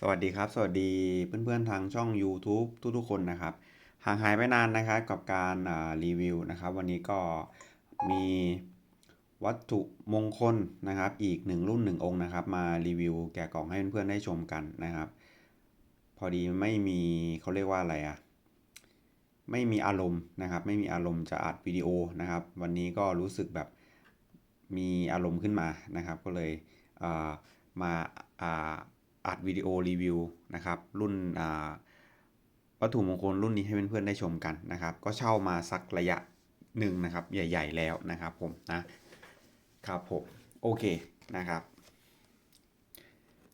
สวัสดีครับ สวัสดีเพื่อนๆทางช่อง YouTube ทุกๆคนนะครับห่างหายไปนานนะครับกับการรีวิวนะครับ วันนี้ก็มีวัตถุมงคลนะครับ อีกหนึ่งรุ่นหนึ่งองค์นะครับ มารีวิวแกะกล่องให้เพื่อนๆได้ชมกันนะครับ พอดีไม่มีเขาเรียกว่าอะไรอะไม่มีอารมณ์นะครับ ไม่มีอารมณ์จะอัดวิดีโอนะครับ วันนี้ก็รู้สึกแบบมีอารมณ์ขึ้นมานะครับ ก็เลยเอ่อมาอ่า อัดวิดีโอรีวิวนะครับรุ่นวัตถุมงคลรุ่นนี้ให้เพื่อนๆได้ชมกันนะครับ ก็เช่ามาสักระยะหนึ่งนะครับใหญ่ ๆ แล้วนะครับผมนะครับผมโอเคนะครับ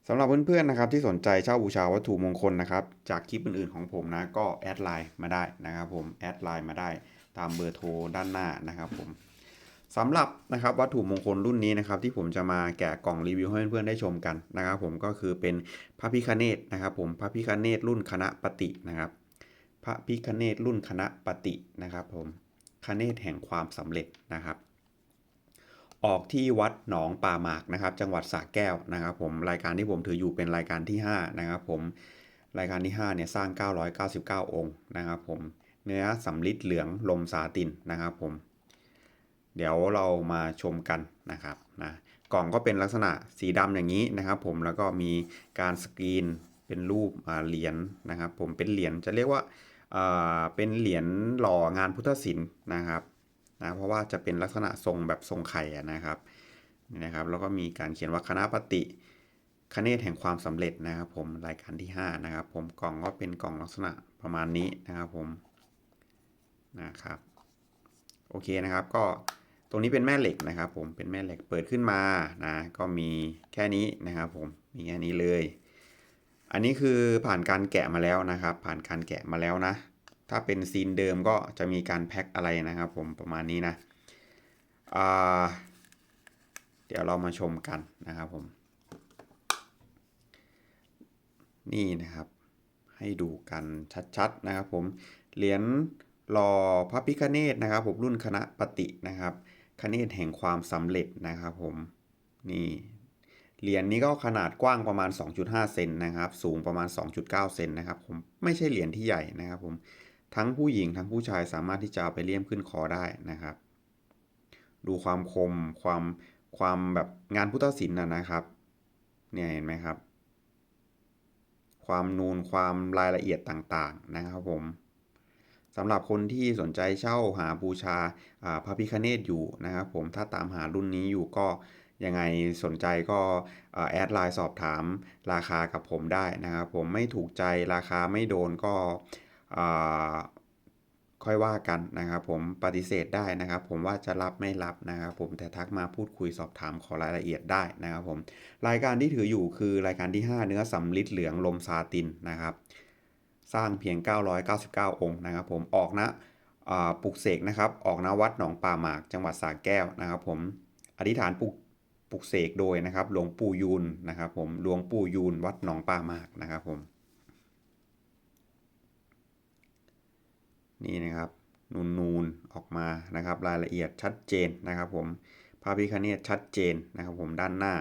สำหรับเพื่อนๆนะครับที่สนใจเช่าบูชาวัตถุมงคลนะครับจากคลิปอื่นๆของผมนะก็แอดไลน์มาได้นะครับผมแอดไลน์มาได้ตามเบอร์โทรด้านหน้านะครับผม สำหรับนะครับวัตถุมงคลรุ่นนี้นะครับที่ผมจะมาแกะกล่องรีวิวให้เพื่อนๆได้ชมกันนะครับ ผมก็คือเป็นพระพิคเนตนะครับผมพระพิคเนตรุ่นคณะปฏินะครับพระพิคเนตรุ่นคณะปฏินะครับ ผมคเนตแห่งความสำเร็จนะครับ ออกที่วัดหนองป่าหมากนะครับ จังหวัดสระแก้วนะครับ ผมรายการที่ผมถืออยู่เป็นรายการที่ 5 นะครับผมรายการที่5เนี่ยสร้าง 999 องค์นะครับ ผมเนื้อสำลิดเหลืองลมสาตินนะครับ ผม เดี๋ยวเรามาชมกันนะครับนะกล่องก็เป็นลักษณะสีดำอย่างนี้นะครับ ผมแล้วก็มีการสกรีนเป็นรูปเหรียญนะครับ ผมเป็นเหรียญจะเรียกว่าเป็นเหรียญหล่องานพุทธศิลป์นะครับนะเพราะว่าจะเป็นลักษณะทรงแบบทรงไข่นะครับนี่นะครับ แล้วก็มีการเขียนว่าคณะปฏิคเนตแห่งความสำเร็จนะครับ ผมรายการที่ 5 นะครับ ผมกล่องก็เป็นกล่องลักษณะประมาณนี้นะครับผมนะครับโอเคนะครับก็ ตรงนี้เป็นแม่เหล็กนะครับผมเป็นแม่เหล็กเปิดขึ้นมานะก็มีแค่นี้นะครับผมมีแค่นี้เลย อันนี้คือผ่านการแกะมาแล้วนะครับ ผ่านการแกะมาแล้วนะ ถ้าเป็นซีนเดิมก็จะมีการแพ็คอะไรนะครับผมประมาณนี้นะเดี๋ยวเรามาชมกันนะครับผม นี่นะครับให้ดูกันชัดๆนะครับผมเหรียญหล่อพระพิฆเนศนะครับผมรุ่นคณะปฏินะครับ คเนศแห่งความสำเร็จนะครับผมนี่เหรียญนี้ก็ขนาดกว้างประมาณ 2.5 เซนนะครับ สูงประมาณ 2.9 เซนนะครับผมไม่ใช่เหรียญที่ใหญ่นะครับผมทั้งผู้หญิงทั้งผู้ชายสามารถที่จะไปเลี่ยมขึ้นคอได้นะครับ ดูความคมความความแบบงานพุทธศิลป์นะนะครับ เนี่ยเห็นไหมครับ ความนูนความรายละเอียดต่างๆนะครับผม สำหรับคนที่สนใจเช่าหาบูชาพระพิคเนตอยู่นะครับผมถ้าตามหารุ่นนี้อยู่ก็ยังไงสนใจก็แอดไลน์สอบถามราคากับผมได้นะครับผมไม่ถูกใจราคาไม่โดนก็ค่อยว่ากันนะครับผมปฏิเสธได้นะครับ ผมว่าจะรับไม่รับนะครับผมแต่ทักมาพูดคุยสอบถามขอรายละเอียดได้นะครับผมรายการที่ถืออยู่คือรายการที่ 5 เนื้อสำลิดเหลืองลมซาตินนะครับ สร้างเพียง 999 องค์นะครับผมออกนะปลุกเสกนะครับออกนวัดหนองป่าหมากจังหวัดสระแก้วนะครับผมอธิษฐานปลุกปลุกเสกโดยนะครับหลวงปู่ยูนนะครับผมหลวงปู่ยูนวัดหนองป่าหมากนะครับผมนี่นะครับนูนนูนออกมานะครับรายละเอียดชัดเจนนะครับผมพระพิคเนตชัดเจนนะครับผมด้านหน้า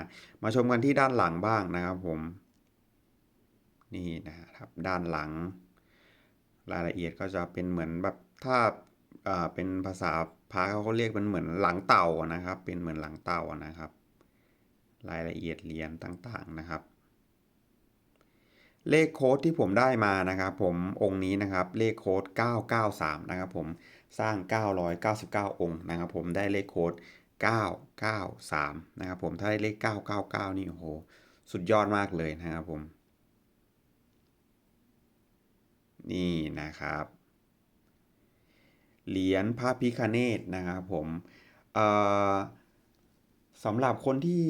มาชมกันที่ด้านหลังบ้างนะครับผม นี่นะครับด้านหลัง รายละเอียดก็จะเป็นเหมือนแบบถ้าเป็นภาษาพระเขาเรียกเป็นเหมือนหลังเต่านะครับ เป็นเหมือนหลังเต่านะครับ รายละเอียดเหรียญต่างๆนะครับ เลขโค้ดที่ผมได้มานะครับ ผมองค์นี้นะครับเลขโค้ด 993 นะครับ ผมสร้าง 999 องค์นะครับ ผมได้เลขโค้ด 993 นะครับ ผมถ้าได้เลข 999 นี่โอ้โหสุดยอดมากเลยนะครับผม นี่นะครับ เหรียญพระพิคเนตนะครับผมสำหรับคนที่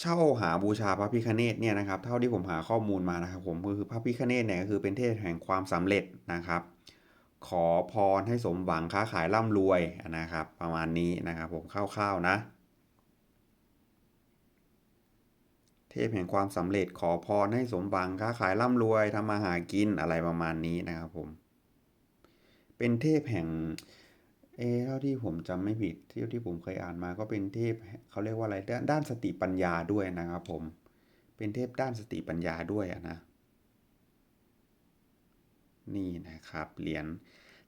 เช่าหาบูชาพระพิคเนตเนี่ยนะครับ เท่าที่ผมหาข้อมูลมานะครับผมก็คือพระพิคเนตเนี่ยก็คือเป็นเทพแห่งความสำเร็จนะครับ ขอพรให้สมหวังค้าขายร่ำรวยนะครับ ประมาณนี้นะครับผมคร่าวๆนะ เทพแห่งความสำเร็จขอพรให้สมหวังค้าขายร่ำรวยทำมาหากินอะไรประมาณนี้นะครับผม เป็นเทพแห่ง เอเท่าที่ผมจำไม่ผิดที่ที่ผมเคยอ่านมาก็เป็นเทพเขาเรียกว่าอะไรด้านสติปัญญาด้วยนะครับผม เป็นเทพด้านสติปัญญาด้วยนะ นี่นะครับเหรียญ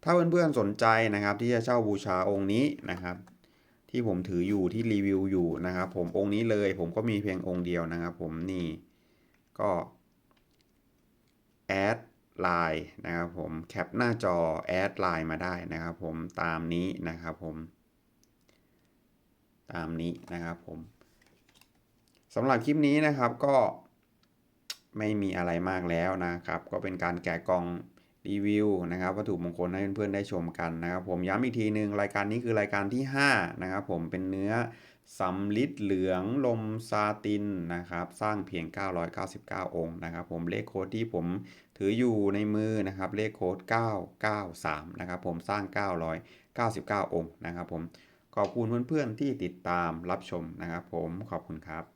ถ้าเพื่อนๆสนใจนะครับ ที่จะเช่าบูชาองค์นี้นะครับ ที่ผมถืออยู่ที่รีวิวอยู่นะครับ ผมองค์นี้เลย ผมก็มีเพียงองค์เดียวนะครับ ผมนี่ก็แอดไลน์นะครับผมแคปหน้าจอแอดไลน์มาได้นะครับ ผมตามนี้นะครับผม ตามนี้นะครับผมสำหรับคลิปนี้นะครับก็ไม่มีอะไรมากแล้วนะครับ ก็เป็นการแกะกล่อง รีวิวนะครับวัตถุมงคลให้เพื่อนๆได้ชมกันนะครับผมย้ำอีกทีหนึ่งรายการนี้คือรายการที่ 5 นะครับผมเป็นเนื้อสำลิดเหลืองลมซาตินนะครับสร้างเพียง 999 องค์นะครับผมเลขโค้ดที่ผมถืออยู่ในมือนะครับเลขโค้ด 993 นะครับผมสร้าง 999 องค์นะครับผมขอบคุณเพื่อนๆที่ติดตามรับชมนะครับผมขอบคุณครับ